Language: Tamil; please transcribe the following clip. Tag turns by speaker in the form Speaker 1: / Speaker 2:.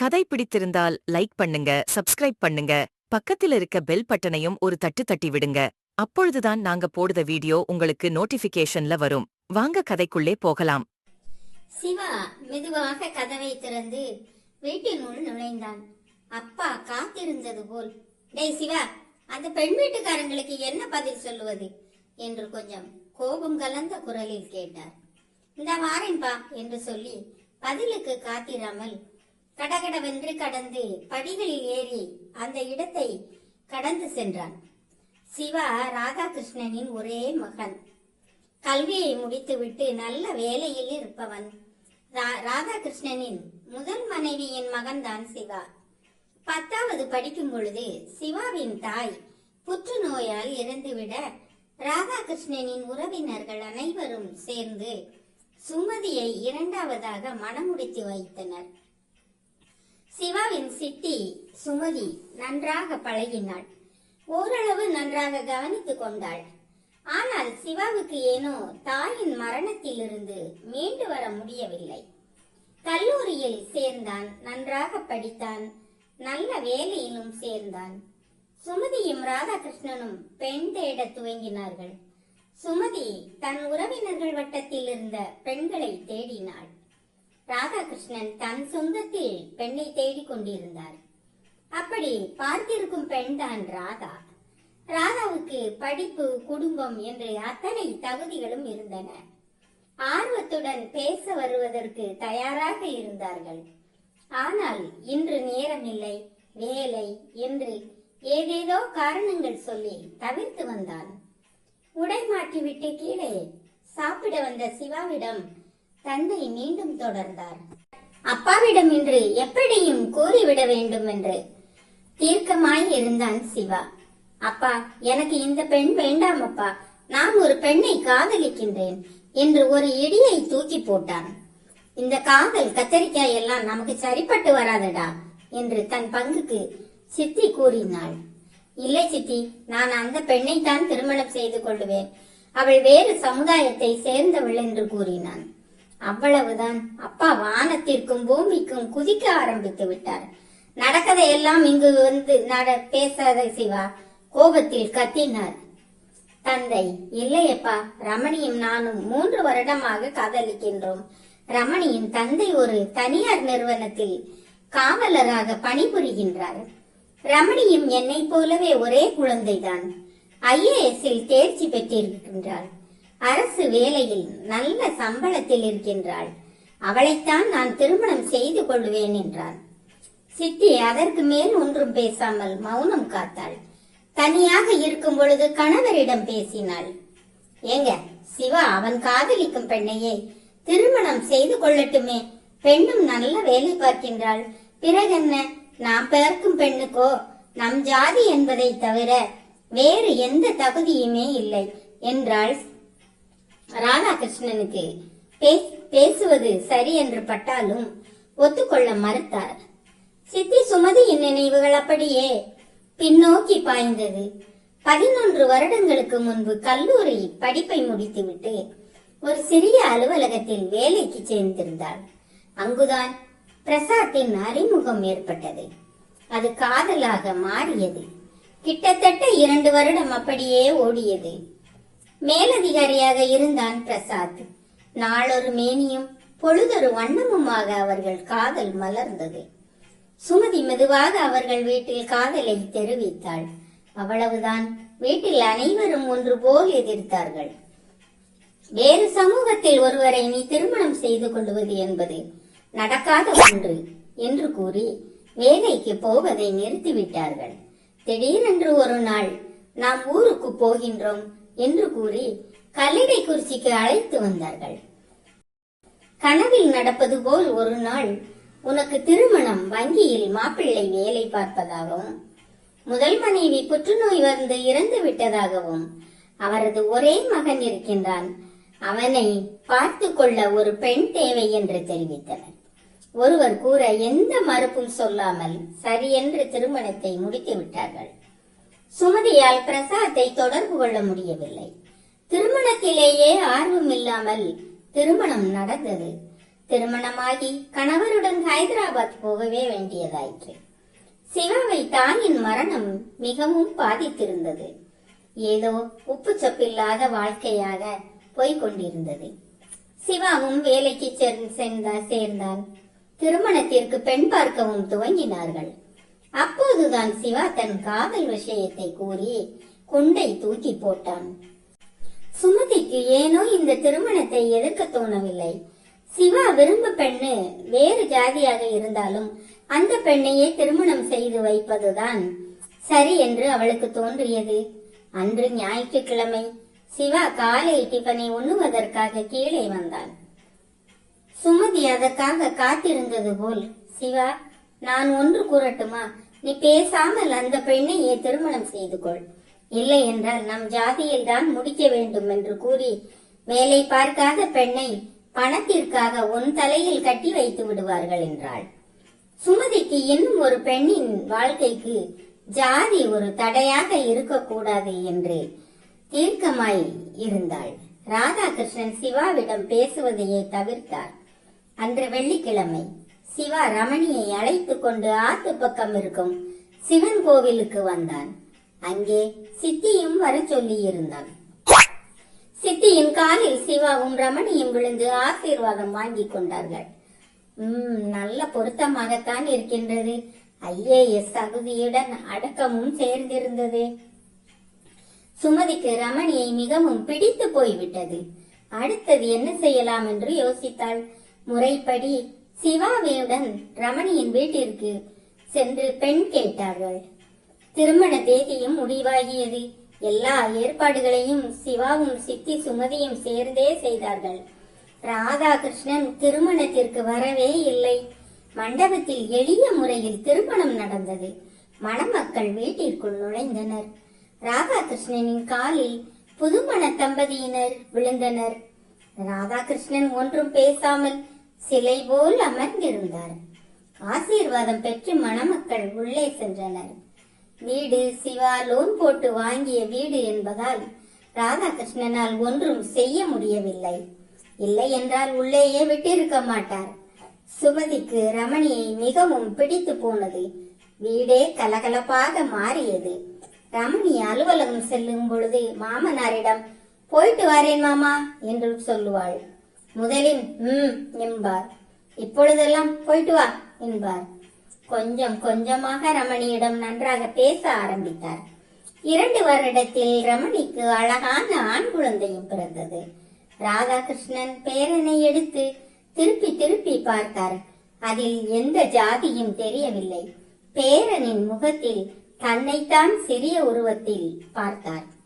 Speaker 1: கதை பிடித்திருந்தால் லைக் பண்ணுங்க சப்ஸ்கிரைப் பண்ணுங்க பக்கத்தில் இருக்க பெல் பட்டனையும் ஒரு தட்டு தட்டி விடுங்க. அப்பொழுதுதான் நாங்க போடுற வீடியோ உங்களுக்கு நோட்டிபிகேஷன்ல வரும். வாங்க கதைக்குள்ளே போகலாம்.
Speaker 2: சிவா மெதுவாக கதவை திறந்து வீட்டினுள் நுழைந்தான். அப்பா காத்திருந்தது போல் டேய் சிவா அந்த பெண் வீட்டுக்காரங்களுக்கு என்ன பதில் சொல்லுவது? என்று கொஞ்சம் கோபம் கலந்த குரலில் கேட்டார். இந்த வாரேன்பா என்று சொல்லி பதிலுக்கு காத்திராமல் கடகடவென்று கடந்து படிகளில் ஏறி அந்த இடத்தை கடந்து சென்றான். சிவா ராதாகிருஷ்ணனின் ஒரே மகன். கல்வியை முடித்துவிட்டு நல்ல வேலையில் இருப்பவன். ரா- ராதாகிருஷ்ணனின் முதல் மனைவியின் மகன்தான் சிவா. பத்தாவது படிக்கும் பொழுது சிவாவின் தாய் புற்றுநோயால் இறந்துவிட ராதாகிருஷ்ணனின் உறவினர்கள் அனைவரும் சேர்ந்து சுமதியை இரண்டாவதாக மணமுடித்து வைத்தனர். சிவாவின் சித்தி சுமதி நன்றாக பழகினாள். ஓரளவு நன்றாக கவனித்துக் கொண்டாள். ஆனால் சிவாவுக்கு ஏனோ தாயின் மரணத்திலிருந்து மீண்டு வர முடியவில்லை. கல்லூரியில் சேர்ந்தான் நன்றாக படித்தான் நல்ல வேலையிலும் சேர்ந்தான். சுமதியும் ராதாகிருஷ்ணனும் பெண் தேட துவங்கினார்கள். சுமதி தன் உறவினர்கள் வட்டத்தில் இருந்த பெண்களை தேடினாள். ராதாகிருஷ்ணன் தன் சொந்தத்தில் பெண்ணை தேடிக் கொண்டிருந்தார். அப்படி பார்த்திருக்கும் பெண்தான் ராதா. ராதாவுக்கு படிப்பு குடும்பம் என்று அத்தனை தகுதிகளும் இருந்தன. ஆர்வத்துடன் பேச வருவதற்கு தயாராக இருந்தார்கள். ஆனால் இன்று நேரமில்லை வேலை என்று ஏதேதோ காரணங்கள் சொல்லி தவிர்த்து வந்தான். உடை மாற்றிவிட்டு கீழே சாப்பிட வந்த சிவாவிடம் தந்தை மீண்டும் தொடர்ந்தார். அப்பாவிடம் இன்று எப்படியும் கூறிவிட வேண்டும் என்று தீர்க்கமாய் இருந்தான் சிவா. அப்பா எனக்கு இந்த பெண் வேண்டாம் அப்பா நான் ஒரு பெண்ணை காதலிக்கின்றேன் என்று ஒரு இடியை தூக்கி போட்டான். இந்த காதல் கத்தரிக்காய் எல்லாம் நமக்கு சரிப்பட்டு வராதடா என்று தன் பங்குக்கு சித்தி கூறினாள். இல்லை சித்தி நான் அந்த பெண்ணை தான் திருமணம் செய்து கொள்ளுவேன். அவள் வேறு சமுதாயத்தை சேர்ந்தவள் என்று கூறினான். அவ்வளவுதான். அப்பா வானத்திற்கும் பூமிக்கும் குதிக்க ஆரம்பித்து விட்டார். நடக்கதையெல்லாம் இங்கு வந்து நட பேசாத சிவா கோபத்தில் கத்தினார். தந்தை இல்லையப்பா ரமணியும் நானும் மூன்று வருடமாக காதலிக்கின்றோம். ரமணியின் தந்தை ஒரு தனியார் நிறுவனத்தில் காவலராக பணிபுரிகின்றார். ரமணியும் என்னைப் போலவே ஒரே குழந்தைதான். ஐஏஎஸ்ஸில் தேர்ச்சி பெற்றிருக்கின்றாள் அரசு வேலையில் நல்ல சம்பளத்தில் இருக்கின்றாள். அவளைத்தான் நான் திருமணம் செய்து கொள்வேன் என்றான். சித்தி அதற்கு மேல் ஒன்றும் பேசாமல் மௌனம் காத்தாள். தனியாக இருக்கும் பொழுது கணவரிடம் பேசினாள். ஏங்க சிவா அவன் காதலிக்கும் பெண்ணையே திருமணம் செய்து கொள்ளட்டுமே. பெண்ணும் நல்ல வேலை பார்க்கின்றாள். பிறகென்ன? நாம் பிறக்கும் பெண்ணுக்கோ? நம் ஜாதி என்பதை தவிர வேறு எந்த தகுதியுமே இல்லை என்றாள் ராதாகிருஷ்ணனுக்கு பேசுவது சரி என்று பட்டாலும் ஒத்துக்கொள்ள மறுத்தார். சித்தி சுமதியின் நினைவுகள் அப்படியே பின்னோக்கி பாய்ந்தது. பதினொன்று வருடங்களுக்கு முன்பு கல்லூரி படிப்பை முடித்துவிட்டு ஒரு சிறிய அலுவலகத்தில் வேலைக்கு சேர்ந்திருந்தாள். அங்குதான் பிரசாத்தின் அறிமுகம் ஏற்பட்டது. அது காதலாக மாறியது. கிட்டத்தட்ட இரண்டு வருடம் அப்படியே ஓடியது. மேலதிகாரியாக இருந்தான் பிரசாத். நாளொரு மேனியும் பொழுதொரு வண்ணமுமாக அவர்கள் காதல் மலர்ந்தது. சுமதி மெதுவாக அவர்கள் வீட்டில் காதலை தெரிவித்தாள். அவ்வளவுதான் வீட்டில் அனைவரும் ஒன்று போல் எதிர்த்தார்கள். வேறு சமூகத்தில் ஒருவரை நீ திருமணம் செய்து கொள்வது என்பது நடக்காத ஒன்று என்று கூறி வேலைக்கு போவதை நிறுத்திவிட்டார்கள். திடீரென்று ஒரு நாள் நாம் ஊருக்கு போகின்றோம் என்று கூறி கல்லிடை குறிச்சிக்கு அழைத்து வந்தார்கள். கனவில் நடப்பது போல் ஒரு நாள் உனக்கு திருமணம் வங்கியில் மாப்பிள்ளை வேலை பார்ப்பதாகவும் முதல் மனைவி புற்றுநோய் வந்து இறந்து விட்டதாகவும் அவரது ஒரே மகன் இருக்கின்றான். அவனை பார்த்து கொள்ள ஒரு பெண் தேவை என்று தெரிவித்தனர். ஒருவர் கூற எந்த மறுப்பும் சொல்லாமல் சரி என்று திருமணத்தை முடித்து விட்டார்கள் சுமதியால் பிரசாத்தை தொடர்பு கொள்ள முடியவில்லை. திருமணத்திலேயே ஆர்வம் இல்லாமல் திருமணம் நடந்தது. திருமணமாகி கணவருடன் ஹைதராபாத் போகவே வேண்டியதாயிற்று. சிவாவை தாயின் மரணம் மிகவும் பாதித்திருந்தது. ஏதோ உப்பு சொப்பில்லாத வாழ்க்கையாக போய்க் கொண்டிருந்தது. சிவாவும் வேலைக்கு சென்- சென்றா- சேர்ந்தான் திருமணத்திற்கு பெண் பார்க்கவும் துவங்கினார்கள். அப்போதுதான் சிவா தன் காதல் விஷயத்தை கூறி குண்டை தூக்கி போட்டான். சுமதிக்கு ஏனோ இந்த திருமணத்தை எதிர்க்க தோணவில்லை. சிவா விரும்ப பெண்ணு வேறு ஜாதியாக இருந்தாலும் அந்த பெண்ணையே திருமணம் செய்து வைப்பதுதான் சரி என்று அவளுக்கு தோன்றியது. அன்று ஞாயிற்றுக்கிழமை சிவா காலை டிஃபனை உண்ணுவதற்காக கீழே வந்தான். சுமதி அதற்காக காத்திருந்தது போல் சிவா நான் ஒன்று கூறட்டுமா? நீ பேசாமல் அந்த பெண்ணையே திருமணம் செய்து கொள் இல்லை என்றால் நம் ஜாதியில் தான் முடிக்க வேண்டும் என்று கூறி வேலை பார்க்காத பெண்ணை பணத்திற்காக உன் தலையில் கட்டி வைத்து விடுவார்கள் என்றாள். சுமதிக்கு இன்னும் ஒரு பெண்ணின் வாழ்க்கைக்கு ஜாதி ஒரு தடையாக இருக்கக்கூடாது என்று தீர்க்கமாய் இருந்தாள். ராதாகிருஷ்ணன் சிவாவிடம் பேசுவதையே தவிர்த்தார். அன்று வெள்ளிக்கிழமை சிவா ரமணியை அழைத்துக் கொண்டு ஆத்து பக்கம் இருக்கும் சிவன் கோவிலுக்கு வந்தான். அங்கே சித்தியும் வர சொல்லி இருந்தான் சித்தியின் காலில் சிவாவும் ரமணியும் விழுந்து ஆசீர்வாதம் வாங்கிக் கொண்டார்கள். உம் நல்ல பொருத்தமாகத்தான் இருக்கின்றது. ஐஏஎஸ் தகுதியுடன் அடக்கமும் சேர்ந்திருந்தது. சுமதிக்கு ரமணியை மிகவும் பிடித்து போய்விட்டது. அடுத்தது என்ன செய்யலாம் என்று யோசித்தாள். முறைப்படி சிவாவியுடன் ரமணியின் வீட்டிற்கு சென்று பெண் கேட்டார்கள். திருமண தேதியும் முடிவாகியது. எல்லா ஏற்பாடுகளையும் சிவாவும் சித்தி சுமதியும் சேர்ந்தே செய்தார்கள். ராதாகிருஷ்ணன் திருமணத்திற்கு வரவே இல்லை. மண்டபத்தில் எளிய முறையில் திருமணம் நடந்தது. மணமக்கள் வீட்டிற்குள் நுழைந்தனர். ராதாகிருஷ்ணனின் காலில் புதுமண தம்பதியினர் விழுந்தனர். ராதாகிருஷ்ணன் ஒன்றும் பேசாமல் சிலை போல் அமர்ந்திருந்தார். ஆசீர்வாதம் பெற்று மணமக்கள் உள்ளே சென்றனர். வீடு சிவா லோன் போட்டு வாங்கிய வீடு என்பதால் ராதாகிருஷ்ணனால் ஒன்றும் செய்ய முடியவில்லை. இல்லை என்றால் உள்ளேயே விட்டிருக்க மாட்டார். சுமதிக்கு ரமணியை மிகவும் பிடித்து போனது. வீடே கலகலப்பாக மாறியது. ரமணி அலுவலகம் செல்லும் பொழுது மாமனாரிடம் போயிட்டு வரேன் மாமா என்று சொல்லுவாள். முதலில் ம் என்பார். இப்பொழுதெல்லாம் போயிட்டு வா என்பார். கொஞ்சம் கொஞ்சமாக ரமணியிடம் நன்றாக பேச ஆரம்பித்தார். இரண்டு வருடத்தில் ரமணிக்கு அழகான ஆண் குழந்தையும் பிறந்தது. ராதாகிருஷ்ணன் பேரனை எடுத்து திருப்பி திருப்பி பார்த்தார். அதில் எந்த ஜாதியும் தெரியவில்லை. பேரனின் முகத்தில் தன்னைத்தான் சிறிய உருவத்தில் பார்த்தார்.